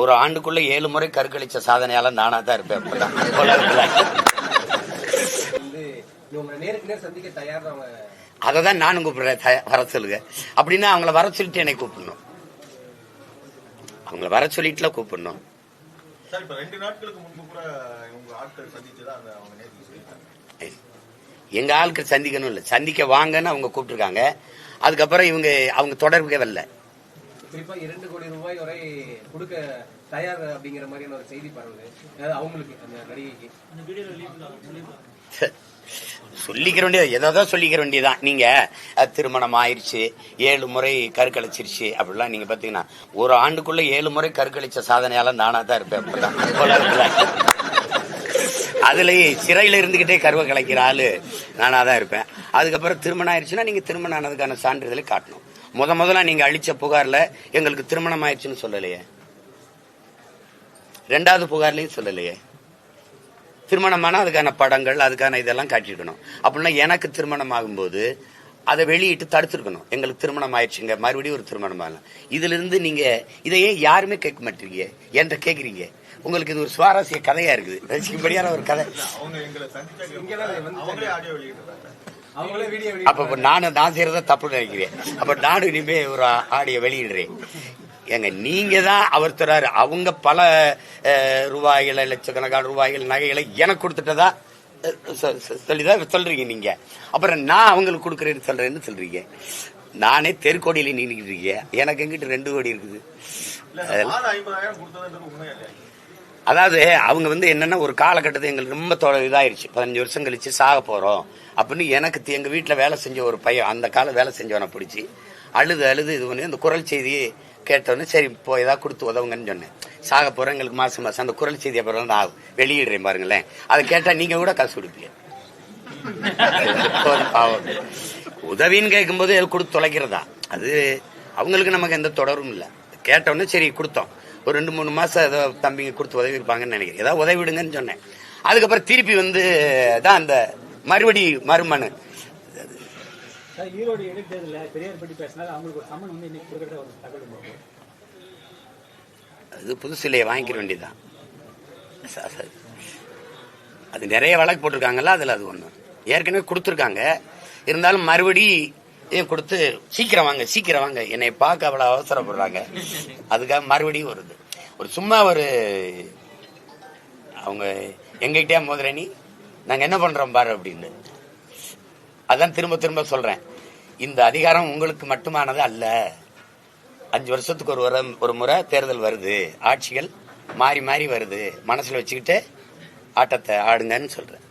ஒரு ஆண்டுக்குள்ள ஏழு முறை கருக்கழிச்ச சாதனையால நானா தான் இருப்பேன். அதை தான் நானும் கூப்பிடுறேன். வர சொல்லுங்க. அப்படின்னா அவங்கள வர சொல்லிட்டு என்னை கூப்பிடணும். அவங்கள வர சொல்லிட்டுல கூப்பிடணும். சார் இப்ப ரெண்டு நாட்களுக்கு முன்பு கூட இவங்க ஆட்கள் சந்திச்சுதான் அந்த அவங்க நேற்று சொல்லியிருக்காங்க எங்க ஆளுக்கு சந்திக்கணும் இல்ல. சந்திக்க வாங்கன்னு அவங்க கூப்பிட்டுருக்காங்க. அதுக்கப்புறம் இவங்க அவங்க தொடர்புக்கே வரல. குறிப்பா இரண்டு கோடி ரூபாய் வரை கொடுக்க தயார் அப்படிங்கிற மாதிரியான ஒரு செய்தி பரவுது. அதாவது அவங்களுக்கு அந்த நடிகைக்கு. சொல்லிக்கிற வேண்டியது ஏதோ சொல்லிக்கிற வேண்டியதுதான். நீங்க அஹ், திருமணம் ஆயிருச்சு ஏழு முறை கருக்கழிச்சிருச்சு அப்படிலாம் நீங்க பாத்தீங்கன்னா ஒரு ஆண்டுக்குள்ள ஏழு முறை கருக்கழிச்ச சாதனையால நானா தான் இருப்பேன் உலகத்துல. அதுலயே சிறையில இருந்துகிட்டே கருவை கலைக்கிற ஆளு நானா தான் இருப்பேன். அதுக்கப்புறம் திருமணம் ஆயிருச்சுன்னா நீங்க திருமணம் ஆனதுக்கான சான்றிதழை காட்டணும். முத முதல்ல நீங்க அழிச்ச புகார்ல எங்களுக்கு திருமணம் ஆயிடுச்சுன்னு சொல்லலையே. ரெண்டாவது புகார்லையும் சொல்லலையே. திருமணமான அதுக்கான படங்கள் அதுக்கான இதெல்லாம் காட்டியிருக்கணும் அப்படின்னா எனக்கு திருமணம் ஆகும்போது அதை வெளியிட்டு தடுத்துருக்கணும். எங்களுக்கு திருமணம் ஆயிடுச்சுங்க மறுபடியும் ஒரு திருமணம் ஆகலாம் இதுல இருந்து நீங்க இதையே யாருமே கேட்க மாட்டீங்க. என்கிட்ட கேக்குறீங்க. உங்களுக்கு இது ஒரு சுவாரஸ்ய கதையா இருக்குது. ரசிக்கும்படியான ஒரு கதை. அப்ப நானும் நான் செய்யறத தப்பு நினைக்கிறேன். அப்ப நானும் இனிமே ஒரு ஆடியோ வெளியிடுறேன். ஏங்க நீங்க தான் அவர் தராரு. அவங்க பல ரூபாய்களை லட்சக்கணக்கான ரூபாய்கள் நகைகளை எனக்கு கொடுத்துட்டதா? சொல்லிதான் சொல்றீங்க நீங்க. அப்புறம் நான் அவங்களுக்கு கொடுக்குறேன்னு சொல்றேன்னு சொல்றீங்க. நானே தெருக்கோடியில நின்றுக்கிட்டு இருக்கேன். எனக்கு எங்கிட்ட ரெண்டு கோடி இருக்குது. அதாவது அவங்க வந்து என்னென்னா ஒரு காலகட்டத்தை எங்களுக்கு ரொம்ப தொ- இதாயிருச்சு. பதினஞ்சு வருஷம் கழிச்சு சாக போகிறோம் அப்படின்னு எனக்கு எங்கள் வீட்டில் வேலை செஞ்ச ஒரு பையன் அந்த காலம் வேலை செஞ்சவனை பிடிச்சி அழுது அழுது இது பண்ணி அந்த குரல் செய்தியை கேட்டோன்னே சரி இப்போ ஏதாவது கொடுத்து உதவுங்கன்னு சொன்னேன். சாக போகிறோம் எங்களுக்கு மாதம் மாதம் அந்த குரல் செய்தி அப்புறம் நான் வெளியிடுறேன் பாருங்களேன். அதை கேட்டால் நீங்கள் கூட காசு கொடுப்பீங்க. பாவம். உதவின்னு கேட்கும்போது கொடுத்து தொலைக்கிறதா? அது அவங்களுக்கு நமக்கு எந்த தொடரும் இல்லை. கேட்டோன்னே சரி கொடுத்தோம். ஒரு ரெண்டு மூணு மாசம் ஏதோ தம்பிங்க கொடுத்து உதவி இருப்பாங்கன்னு நினைக்கிறேன். ஏதாவது உதவி விடுங்கன்னு சொன்னேன். அதுக்கப்புறம் திருப்பி வந்து தான் அந்த மறுபடி மறுமனு. சார், ஈரோடு இடைத்தேர்தலில் பெரியார் பற்றி பேசினால அவங்களுக்கு ஒரு சம்மன் வந்து இன்னைக்கு கொடுக்கறத ஒரு தகவல் இருக்கு. அது புதுசு இல்லையே வாங்கிக்க வேண்டியதுதான் அது நிறைய வழக்கு போட்டிருக்காங்கல்ல அதுல அது ஒண்ணு. ஏற்கனவே கொடுத்துருக்காங்க. இருந்தாலும் மறுபடி இதையும் கொடுத்து சீக்கிரம் வாங்க சீக்கிரம் வாங்க. என்னை பார்க்க அவ்வளவு அவசரப்படுறாங்க. அதுக்காக மறுபடியும் வருது. ஒரு சும்மா ஒரு அவங்க எங்ககிட்டயே மோதுற நீ? நாங்க என்ன பண்றோம் பாரு அப்படின்னு. அதான் திரும்ப திரும்ப சொல்றேன். இந்த அதிகாரம் உங்களுக்கு மட்டுமானது அல்ல. அஞ்சு வருஷத்துக்கு ஒரு ஒரு முறை தேர்தல் வருது. ஆட்சிகள் மாறி மாறி வருது. மனசுல வச்சுக்கிட்டு ஆட்டத்தை ஆடுங்கன்னு சொல்றேன்.